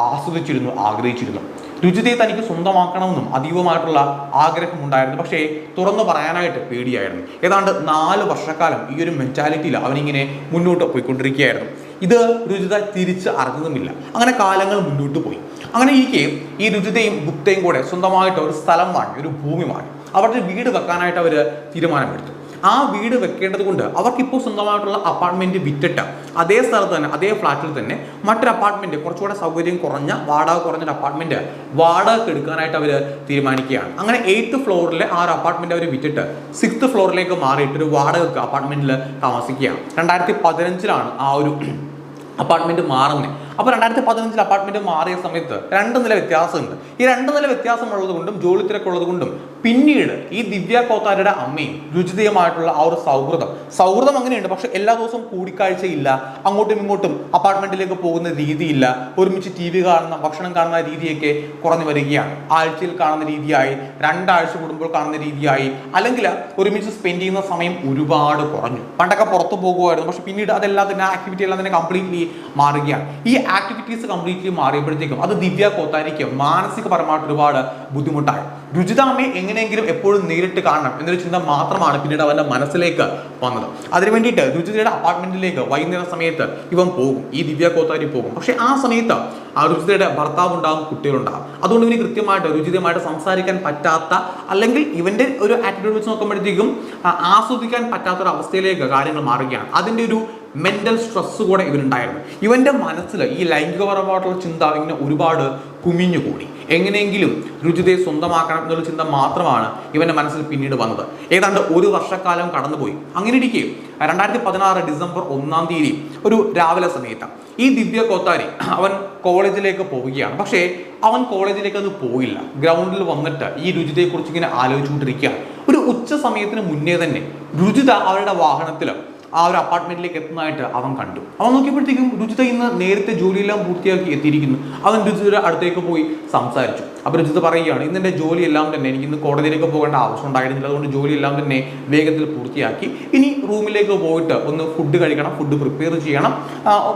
ആസ്വദിച്ചിരുന്നു ആഗ്രഹിച്ചിരുന്നു. രുചിതയെ തനിക്ക് സ്വന്തമാക്കണമെന്നും അതീവമായിട്ടുള്ള ആഗ്രഹമുണ്ടായിരുന്നു. പക്ഷേ തുറന്നു പറയാനായിട്ട് പേടിയായിരുന്നു. ഏതാണ്ട് നാല് വർഷക്കാലം ഈ ഒരു മെന്റാലിറ്റിയിൽ അവനിങ്ങനെ മുന്നോട്ട് പോയിക്കൊണ്ടിരിക്കുകയായിരുന്നു. ഇത് രുചിത തിരിച്ച് അറിഞ്ഞതുമില്ല. അങ്ങനെ കാലങ്ങൾ മുന്നോട്ട് പോയി. അങ്ങനെ ഇരിക്കെ ഈ രുചിതയും ഗുപ്തയും കൂടെ സ്വന്തമായിട്ട് ഒരു സ്ഥലം വാങ്ങി ഒരു ഭൂമി വാങ്ങി. അവരുടെ വീട് വെക്കാനായിട്ട് അവർ തീരുമാനമെടുത്തു. ആ വീട് വെക്കേണ്ടത് കൊണ്ട് അവർക്കിപ്പോൾ സ്വന്തമായിട്ടുള്ള അപ്പാർട്ട്മെന്റ് വിറ്റിട്ട് അതേ സ്ഥലത്ത് തന്നെ അതേ ഫ്ലാറ്റിൽ തന്നെ മറ്റൊരു അപ്പാർട്ട്മെന്റ് കുറച്ചുകൂടെ സൗകര്യം കുറഞ്ഞ വാടക കുറഞ്ഞൊരു അപ്പാർട്ട്മെന്റ് വാടക എടുക്കാനായിട്ട് അവർ തീരുമാനിക്കുകയാണ്. അങ്ങനെ എയ്ത്ത് ഫ്ലോറിലെ ആ ഒരു അപ്പാർട്ട്മെന്റ് അവർ വിറ്റിട്ട് സിക്സ്ത് ഫ്ലോറിലേക്ക് മാറിയിട്ട് ഒരു വാടകക്ക് അപ്പാർട്ട്മെന്റിൽ താമസിക്കുകയാണ്. രണ്ടായിരത്തി പതിനഞ്ചിലാണ് ആ ഒരു അപ്പാർട്ട്മെന്റ് മാറുന്നത് അപ്പോൾ രണ്ടായിരത്തി പതിനഞ്ചിൽ അപ്പാർട്ട്മെന്റ് മാറിയ സമയത്ത് രണ്ട് നില വ്യത്യാസമുണ്ട്. ഈ രണ്ട് നില വ്യത്യാസമുള്ളത് കൊണ്ടും ജോലി തിരക്കുള്ളത് കൊണ്ടും പിന്നീട് ഈ ദിവ്യ കോത്താരുടെ അമ്മയും രുചിതീയമായിട്ടുള്ള ആ ഒരു സൗഹൃദം. സൗഹൃദം അങ്ങനെയുണ്ട് പക്ഷെ എല്ലാ ദിവസവും കൂടിക്കാഴ്ചയില്ല. അങ്ങോട്ടും ഇങ്ങോട്ടും അപ്പാർട്ട്മെന്റിലേക്ക് പോകുന്ന രീതിയില്ല. ഒരുമിച്ച് ടി വി കാണുന്ന ഭക്ഷണം കാണുന്ന രീതിയൊക്കെ കുറഞ്ഞു വരികയാണ്. ആഴ്ചയിൽ കാണുന്ന രീതിയായി രണ്ടാഴ്ച കൂടുമ്പോൾ കാണുന്ന രീതിയായി അല്ലെങ്കിൽ ഒരുമിച്ച് സ്പെൻഡ് ചെയ്യുന്ന സമയം ഒരുപാട് കുറഞ്ഞു. പണ്ടൊക്കെ പുറത്തു പോകുമായിരുന്നു പക്ഷെ പിന്നീട് അതെല്ലാം തന്നെ ആക്ടിവിറ്റി എല്ലാം തന്നെ കംപ്ലീറ്റ്ലി മാറുകയാണ്. ഈ ആക്ടിവിറ്റീസ് കംപ്ലീറ്റ്ലി മാറിയപ്പോഴത്തേക്കും അത് ദിവ്യ കോത്താരിക്ക് മാനസികപരമായിട്ട് ഒരുപാട് ബുദ്ധിമുട്ടായി. രുചിതാമ്മയെ എങ്ങനെയെങ്കിലും എപ്പോഴും നേരിട്ട് കാണണം എന്നൊരു ചിന്ത മാത്രമാണ് പിന്നീട് അവന്റെ മനസ്സിലേക്ക് വന്നത്. അതിനു വേണ്ടിയിട്ട് രുചിതയുടെ അപ്പാർട്ട്മെന്റിലേക്ക് വൈകുന്നേര സമയത്ത് ഇവൻ പോകും. ഈ ദിവ്യ കോത്താരി പോകും. പക്ഷെ ആ സമയത്ത് ആ രുചിതയുടെ ഭർത്താവ് ഉണ്ടാകും കുട്ടികളുണ്ടാകും അതുകൊണ്ട് ഇവന് കൃത്യമായിട്ട് രുചിതമായിട്ട് സംസാരിക്കാൻ പറ്റാത്ത അല്ലെങ്കിൽ ഇവന്റെ ഒരു ആറ്റിറ്റ്യൂഡ് വെച്ച് നോക്കുമ്പോഴത്തേക്കും ആസ്വദിക്കാൻ പറ്റാത്ത ഒരു അവസ്ഥയിലേക്ക് കാര്യങ്ങൾ മാറുകയാണ്. അതിന്റെ ഒരു മെന്റൽ സ്ട്രെസ് കൂടെ ഇവനുണ്ടായിരുന്നു. ഇവന്റെ മനസ്സിൽ ഈ ലൈംഗികപരമായിട്ടുള്ള ചിന്ത ഇങ്ങനെ ഒരുപാട് കുമിഞ്ഞു കൂടി. എങ്ങനെയെങ്കിലും രുചിതയെ സ്വന്തമാക്കണം എന്നുള്ള ചിന്ത മാത്രമാണ് ഇവന്റെ മനസ്സിൽ പിന്നീട് വന്നത്. ഏതാണ്ട് ഒരു വർഷക്കാലം കടന്നുപോയി. അങ്ങനെ ഇരിക്കെ രണ്ടായിരത്തി പതിനാറ് ഡിസംബർ ഒന്നാം തീയതി ഒരു രാവിലെ സമയത്ത് ഈ ദിവ്യ കോത്താരി അവൻ കോളേജിലേക്ക് പോവുകയാണ്. പക്ഷേ അവൻ കോളേജിലേക്ക് അത് പോയില്ല. ഗ്രൗണ്ടിൽ വന്നിട്ട് ഈ രുചിതയെക്കുറിച്ച് ഇങ്ങനെ ആലോചിച്ചുകൊണ്ടിരിക്കുകയാണ്. ഒരു ഉച്ച സമയത്തിന് മുന്നേ തന്നെ രുചിത അവരുടെ വാഹനത്തിൽ ആ ഒരു അപ്പാർട്ട്മെന്റിലേക്ക് എത്തുന്നതായിട്ട് അവൻ കണ്ടു. അവൻ നോക്കിയപ്പോഴത്തേക്കും രുചിത ഇന്ന് നേരത്തെ ജോലിയെല്ലാം പൂർത്തിയാക്കി എത്തിയിരിക്കുന്നു. അവൻ രുചിതയുടെ അടുത്തേക്ക് പോയി സംസാരിച്ചു. അപ്പോൾ രുചിത പറയുകയാണ് ഇന്ന് എന്റെ ജോലിയെല്ലാം തന്നെ എനിക്ക് ഇന്ന് കോടതിയിലേക്ക് പോകേണ്ട ആവശ്യം ഉണ്ടായിരുന്നില്ല. അതുകൊണ്ട് ജോലിയെല്ലാം തന്നെ വേഗത്തിൽ പൂർത്തിയാക്കി. ഇനി റൂമിലേക്ക് പോയിട്ട് ഒന്ന് ഫുഡ് കഴിക്കണം ഫുഡ് പ്രിപ്പയർ ചെയ്യണം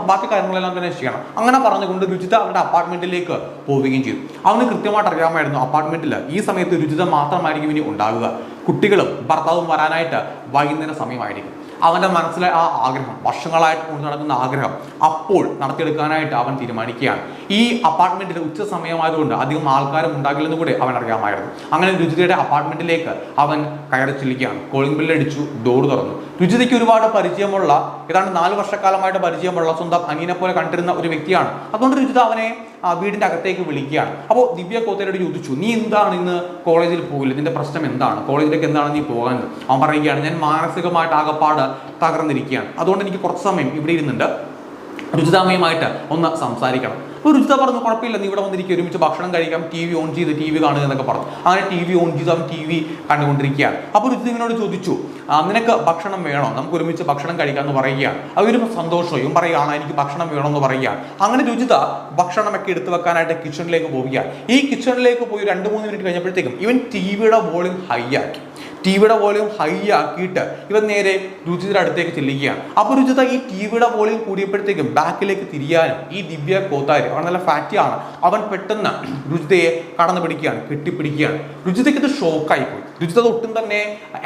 ബാക്കി കാര്യങ്ങളെല്ലാം തന്നെ ചെയ്യണം. അങ്ങനെ പറഞ്ഞുകൊണ്ട് രുചിത അവരുടെ അപ്പാർട്ട്മെന്റിലേക്ക് പോവുകയും ചെയ്തു. അവന് കൃത്യമായിട്ട് അറിയാമായിരുന്നു അപ്പാർട്ട്മെന്റിൽ ഈ സമയത്ത് രുചിത മാത്രമായിരിക്കും ഇനി ഉണ്ടാകുക കുട്ടികളും ഭർത്താവും വരാനായിട്ട് വൈകുന്നേരം സമയമായിരിക്കും. അവന്റെ മനസ്സിലെ ആ ആഗ്രഹം വർഷങ്ങളായിട്ട് കൊണ്ടു നടക്കുന്ന ആഗ്രഹം അപ്പോൾ നടത്തിയെടുക്കാനായിട്ട് അവൻ തീരുമാനിക്കുകയാണ്. ഈ അപ്പാർട്ട്മെന്റിൽ ഉച്ച സമയമായതുകൊണ്ട് അധികം ആൾക്കാരും ഉണ്ടാകില്ലെന്ന് കൂടെ അവൻ അറിയാമായിരുന്നു. അങ്ങനെ രുചിതയുടെ അപ്പാർട്ട്മെന്റിലേക്ക് അവൻ കയറി ചെല്ലുകയാണ്. കോളിംഗ് ബില്ല് അടിച്ചു ഡോർ തുറന്നു. രുചിതയ്ക്ക് ഒരുപാട് പരിചയമുള്ള ഏതാണ്ട് നാല് വർഷക്കാലമായിട്ട് പരിചയമുള്ള സ്വന്തം അനിയനെ പോലെ കണ്ടിരുന്ന ഒരു വ്യക്തിയാണ്. അതുകൊണ്ട് രുചിത അവനെ ആ, വീടിന്റെ അകത്തേക്ക് വിളിക്കുകയാണ്. അപ്പോൾ ദിവ്യ കോത്തേരോട് ചോദിച്ചു നീ എന്താണ് ഇന്ന് കോളേജിൽ പോകില്ല നിന്റെ പ്രശ്നം എന്താണ്? കോളേജിലേക്ക് എന്താണ് നീ പോകാൻ? അവൻ പറയുകയാണ് ഞാൻ മാനസികമായിട്ട് ആകപ്പാട് തകർന്നിരിക്കുകയാണ്. അതുകൊണ്ട് എനിക്ക് കുറച്ച് സമയം ഇവിടെ ഇരുന്നുണ്ട് രുചിതാമയുമായിട്ട് ഒന്ന് സംസാരിക്കണം. അപ്പോൾ രുചിത പറഞ്ഞു കുഴപ്പമില്ല നീ ഇവിടെ വന്നിരിക്കുക ഒരുമിച്ച് ഭക്ഷണം കഴിക്കാം ടി വി ഓൺ ചെയ്ത് ടി വി കാണുക എന്നൊക്കെ പറഞ്ഞു. അങ്ങനെ ടി വി ഓൺ ചെയ്ത് അവൻ ടി വി കണ്ടുകൊണ്ടിരിക്കുകയാണ്. അപ്പോൾ രുചിത ഇങ്ങനോട് ചോദിച്ചു "ആ, നിനക്ക് ഭക്ഷണം വേണോ? നമുക്ക് ഒരുമിച്ച് ഭക്ഷണം കഴിക്കാം എന്ന് പറയുകയാണ് അവരും സന്തോഷവും ഇവൻ പറയുകയാണ് എനിക്ക് ഭക്ഷണം വേണമെന്ന് പറയുകയാണ്. അങ്ങനെ രുചിത ഭക്ഷണമൊക്കെ എടുത്തു വെക്കാനായിട്ട് കിച്ചണിലേക്ക് പോവുകയാണ്. ഈ കിച്ചണിലേക്ക് പോയി രണ്ട് മൂന്ന് മിനിറ്റ് കഴിഞ്ഞപ്പോഴത്തേക്കും ഇവൻ ടി വിയുടെ വോളിയം ഹൈ ആക്കി. ടി വിയുടെ വോളിയം ഹൈ ആക്കിയിട്ട് ഇവൻ നേരെ രുചിതയുടെ അടുത്തേക്ക് ചെല്ലുകയാണ്. അപ്പോൾ രുചിത ഈ ടി വിയുടെ വോളിയം കൂടിയപ്പോഴത്തേക്കും ബാക്കിലേക്ക് തിരിയാനും ഈ ദിവ്യ കോത്താരി അവൻ നല്ല ഫാറ്റിയാണ് അവൻ പെട്ടെന്ന് രുചിതയെ കടന്നു പിടിക്കുകയാണ് കെട്ടിപ്പിടിക്കുകയാണ്. രുചിതയ്ക്ക് ഇത് ഷോക്കായി പോയി. രുചിത ഒട്ടും തന്നെ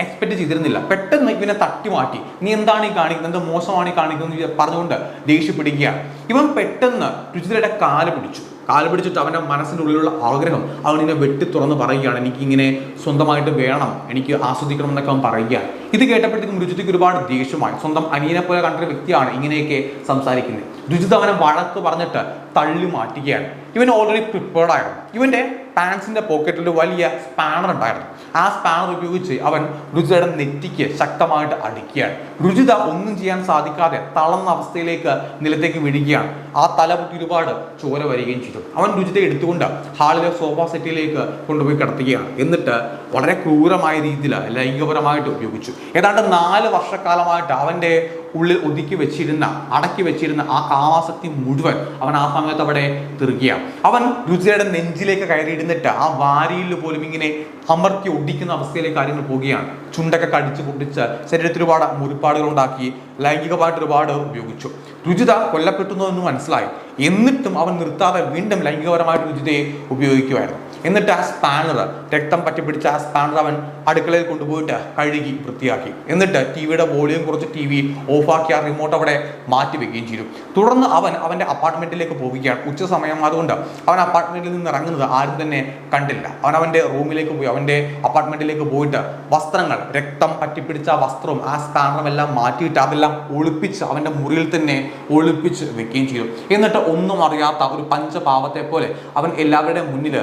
എക്സ്പെക്ട് ചെയ്തിരുന്നില്ല. പെട്ടെന്ന് ഇവനെ തട്ടി മാറ്റി. നീ എന്താണ് ഈ കാണിക്കുന്നത്? എന്താ മോശമാണ് ഈ കാണിക്കുന്നത് പറഞ്ഞുകൊണ്ട് ദേഷ്യപ്പെടുകയാണ്. ഇവൻ പെട്ടെന്ന് രുചിതയുടെ കാൽ പിടിച്ചു. കാൽ പിടിച്ചിട്ട് അവന്റെ മനസ്സിന്റെ ഉള്ളിലുള്ള ആഗ്രഹം അവനിങ്ങനെ വെട്ടി തുറന്ന് പറയുകയാണ് എനിക്കിങ്ങനെ സ്വന്തമായിട്ട് വേണം എനിക്ക് ആസ്വദിക്കണം എന്നൊക്കെ അവൻ പറയുകയാണ് ഇത് കേട്ടപ്പോഴത്തേക്കും രുചിതയ്ക്ക് ഒരുപാട് ദേഷ്യമായി. സ്വന്തം അനിയനെ പോലെ കണ്ടൊരു വ്യക്തിയാണ് ഇങ്ങനെയൊക്കെ സംസാരിക്കുന്നത്. രുചിത അവനെ വഴക്ക് പറഞ്ഞിട്ട് തള്ളി മാറ്റുകയാണ്. ഇവൻ ഓൾറെഡി പ്രിപ്പേർഡ് ആയിരുന്നു. ഇവന്റെ പാൻസിന്റെ പോക്കറ്റിൽ വലിയ സ്പാനർ ഉണ്ടായിരുന്നു. ആ സ്പാനർ ഉപയോഗിച്ച് അവൻ രുചിതയുടെ നെറ്റിക്ക് ശക്തമായിട്ട് അടിക്കുകയാണ്. രുചിത ഒന്നും ചെയ്യാൻ സാധിക്കാതെ തളർന്ന അവസ്ഥയിലേക്ക് നിലത്തേക്ക് വീഴുകയാണ്. ആ തല ഒരുപാട് ചോര വരികയും ചെയ്തു. അവൻ രുചിത എടുത്തുകൊണ്ട് ഹാളിലെ സോഫ സെറ്റിലേക്ക് കൊണ്ടുപോയി കിടത്തുകയാണ്. എന്നിട്ട് വളരെ ക്രൂരമായ രീതിയിൽ ലൈംഗികപരമായിട്ട് ഉപയോഗിച്ചു. ഏതാണ്ട് നാല് വർഷക്കാലമായിട്ട് അവന്റെ ഉള്ളിൽ ഒതുക്കി വെച്ചിരുന്ന അടക്കി വെച്ചിരുന്ന ആ കാമാസക്തി മുഴുവൻ അവൻ ആ സമയത്ത് അവിടെ തീർക്കുകയാണ്. അവൻ രുചിയുടെ നെഞ്ചിലേക്ക് കയറിയിരുന്നിട്ട് ആ വാരിയിൽ പോലും ഇങ്ങനെ അമർത്തി ഒടിക്കുന്ന അവസ്ഥയിലേക്ക് കാര്യങ്ങൾ പോവുകയാണ്. ചുണ്ടൊക്കെ കടിച്ച് പൊട്ടിച്ച് ശരീരത്തിൽ ഒരുപാട് മുറിപ്പാടുകൾ ഉണ്ടാക്കി ലൈംഗികമായിട്ട് ഒരുപാട് ഉപയോഗിച്ചു. രുചിത കൊല്ലപ്പെട്ടു എന്ന് മനസ്സിലായി. എന്നിട്ടും അവൻ നിർത്താതെ വീണ്ടും ലൈംഗികപരമായിട്ട് രുചിതയെ ഉപയോഗിക്കുമായിരുന്നു. എന്നിട്ട് ആ സ്പാനർ രക്തം പറ്റി പിടിച്ച ആ സ്പാനർ അവൻ അടുക്കളയിൽ കൊണ്ടുപോയിട്ട് കഴുകി വൃത്തിയാക്കി. എന്നിട്ട് ടി വിയുടെ വോളിയം കുറച്ച് ടി വി ഓഫാക്കി ആ റിമോട്ട് അവിടെ മാറ്റി വെക്കുകയും ചെയ്തു. തുടർന്ന് അവൻ അവന്റെ അപ്പാർട്ട്മെന്റിലേക്ക് പോവുകയാണ്. ഉച്ച സമയം അതുകൊണ്ട് അവൻ അപ്പാർട്ട്മെന്റിൽ നിന്ന് ഇറങ്ങുന്നത് ആരും തന്നെ കണ്ടില്ല. അവൻ അവന്റെ റൂമിലേക്ക് പോയി. അവന്റെ അപ്പാർട്ട്മെന്റിലേക്ക് പോയിട്ട് വസ്ത്രങ്ങൾ രക്തം പറ്റിപ്പിടിച്ച ആ വസ്ത്രവും ആ സ്പാനറും എല്ലാം മാറ്റിയിട്ട് അതെല്ലാം ഒളിപ്പിച്ച് അവന്റെ മുറിയിൽ തന്നെ ഒളിപ്പിച്ച് വെക്കുകയും ചെയ്തു. എന്നിട്ട് ഒന്നും അറിയാത്ത ഒരു പഞ്ചപാവത്തെ പോലെ അവൻ എല്ലാവരുടെയും മുന്നിൽ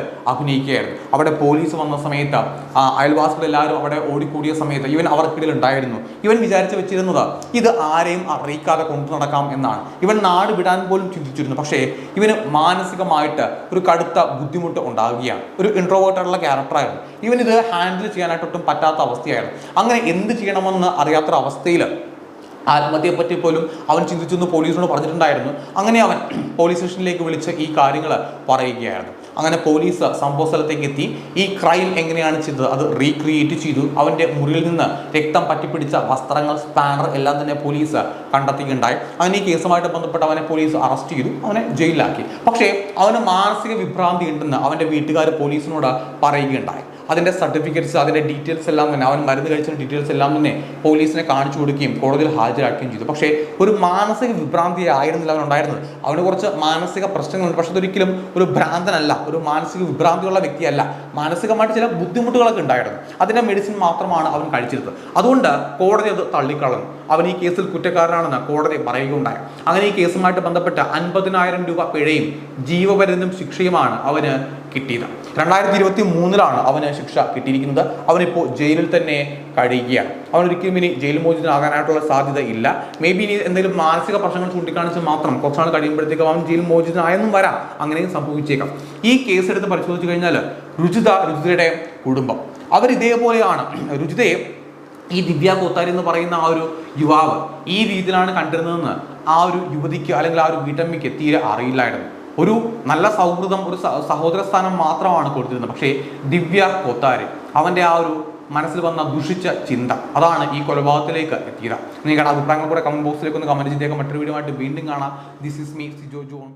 അഭിനയിക്കുകയായിരുന്നു അവിടെ പോലീസ് വന്ന സമയത്ത് അയൽവാസികൾ എല്ലാവരും അവിടെ ഓടിക്കൂടിയ സമയത്ത് ഇവൻ അവർക്കിടയിൽ ഉണ്ടായിരുന്നു ഇവൻ വിചാരിച്ചു വെച്ചിരുന്നത് ഇത് ആരെയും അറിയിക്കാതെ കൊണ്ടു നടക്കാം എന്നാണ്. ഇവൻ നാട് വിടാൻ പോലും ചിന്തിച്ചിരുന്നു. പക്ഷേ ഇവന് മാനസികമായിട്ട് ഒരു കടുത്ത ബുദ്ധിമുട്ട് ഉണ്ടാവുകയാണ്. ഒരു ഇൻട്രോവേർട്ടായിട്ടുള്ള ക്യാരക്ടറായിരുന്നു ഇവനിത് ഹാൻഡിൽ ചെയ്യാനായിട്ട് ഒട്ടും പറ്റാത്ത അവസ്ഥയായിരുന്നു. അങ്ങനെ എന്ത് ചെയ്യണമെന്ന് അറിയാത്തൊരു അവസ്ഥയിൽ ആത്മഹത്യയെ പറ്റി പോലും അവൻ ചിന്തിച്ചെന്ന് പോലീസിനോട് പറഞ്ഞിട്ടുണ്ടായിരുന്നു. അങ്ങനെ അവൻ പോലീസ് സ്റ്റേഷനിലേക്ക് വിളിച്ച് ഈ കാര്യങ്ങൾ പറയുകയായിരുന്നു. അങ്ങനെ പോലീസ് സംഭവ സ്ഥലത്തേക്ക് എത്തി. ഈ ക്രൈം എങ്ങനെയാണ് ചെയ്തത്? അത് റീക്രിയേറ്റ് ചെയ്തു. അവന്റെ മുറിയിൽ നിന്ന് രക്തം പറ്റിപ്പിടിച്ച വസ്ത്രങ്ങൾ സ്പാനർ എല്ലാം തന്നെ പോലീസ് കണ്ടെത്തുകയുണ്ടായി അങ്ങനെ ഈ കേസുമായിട്ട് ബന്ധപ്പെട്ട് അവനെ പോലീസ് അറസ്റ്റ് ചെയ്തു. അവനെ ജയിലിലാക്കി. പക്ഷേ അവന് മാനസിക വിഭ്രാന്തി ഉണ്ടെന്ന് അവന്റെ വീട്ടുകാർ പോലീസിനോട് പറയുകയുണ്ടായി. അതിന്റെ സർട്ടിഫിക്കറ്റ്സ് അതിന്റെ ഡീറ്റെയിൽസ് എല്ലാം തന്നെ അവൻ മരുന്ന് കഴിച്ച ഡീറ്റെയിൽസ് എല്ലാം തന്നെ പോലീസിനെ കാണിച്ചു കൊടുക്കുകയും കോടതിയിൽ ഹാജരാക്കുകയും ചെയ്തു. പക്ഷേ ഒരു മാനസിക വിഭ്രാന്തി ആയിരുന്നില്ല അവനുണ്ടായിരുന്നത് അവന് കുറച്ച് മാനസിക പ്രശ്നങ്ങളുണ്ട്. പക്ഷേ അതൊരിക്കലും ഒരു ഭ്രാന്തനല്ല. ഒരു മാനസിക വിഭ്രാന്തിയുള്ള വ്യക്തിയല്ല. മാനസികമായിട്ട് ചില ബുദ്ധിമുട്ടുകളൊക്കെ ഉണ്ടായിരുന്നു. അതിന്റെ മെഡിസിൻ മാത്രമാണ് അവൻ കഴിച്ചിരുന്നത്. അതുകൊണ്ട് കോടതി അത് തള്ളിക്കളഞ്ഞു. അവൻ ഈ കേസിൽ കുറ്റക്കാരനാണെന്ന് കോടതി പറയുകയുണ്ടായി. അങ്ങനെ ഈ കേസുമായിട്ട് ബന്ധപ്പെട്ട അൻപതിനായിരം രൂപ പിഴയും ജീവപര്യന്തം ശിക്ഷയുമാണ് അവന് കിട്ടിയത്. രണ്ടായിരത്തി ഇരുപത്തി മൂന്നിലാണ് അവന് ശിക്ഷ കിട്ടിയിരിക്കുന്നത്. അവനിപ്പോൾ ജയിലിൽ തന്നെ കഴിയുകയാണ്. അവൻ ഒരിക്കലും ഇനി ജയിൽ മോചിതനാകാനായിട്ടുള്ള സാധ്യത ഇല്ല. മേ ബി ഇനി എന്തെങ്കിലും മാനസിക പ്രശ്നങ്ങൾ ചൂണ്ടിക്കാണിച്ച് മാത്രം കുറച്ചാൾ കഴിയുമ്പോഴത്തേക്കും അവൻ ജയിൽ മോചിതനായെന്നും വരാം. അങ്ങനെയും സംഭവിച്ചേക്കാം. ഈ കേസ് എടുത്ത് പരിശോധിച്ച് കഴിഞ്ഞാൽ രുചിത രുചിതയുടെ കുടുംബം. അവർ ഇതേപോലെയാണ്. രുചിതയെ ഈ ദിവ്യ കോത്താരി എന്ന് പറയുന്ന ആ ഒരു യുവാവ് ഈ രീതിയിലാണ് കണ്ടിരുന്നതെന്ന് ആ ഒരു യുവതിക്ക് അല്ലെങ്കിൽ ആ ഒരു വീട്ടമ്മയ്ക്ക് തീരെ അറിയില്ലായിരുന്നു. ഒരു നല്ല സൗഹൃദം ഒരു സഹോദര സ്ഥാനം മാത്രമാണ് കൊടുത്തിരുന്നത്. പക്ഷേ ദിവ്യ കൊത്താരി അവന്റെ ആ ഒരു മനസ്സിൽ വന്ന ദുഷിച്ച ചിന്ത അതാണ് ഈ കൊലപാതകത്തിലേക്ക് എത്തിയത്. നിങ്ങളുടെ അഭിപ്രായങ്ങൾ കൂടെ കമന്റ് ബോക്സിലേക്ക് ഒന്ന് കമന്റ് ചെയ്തേക്കാം. മറ്റൊരു വീഡിയോ ആയിട്ട് വീണ്ടും കാണാം. This is me Sijo John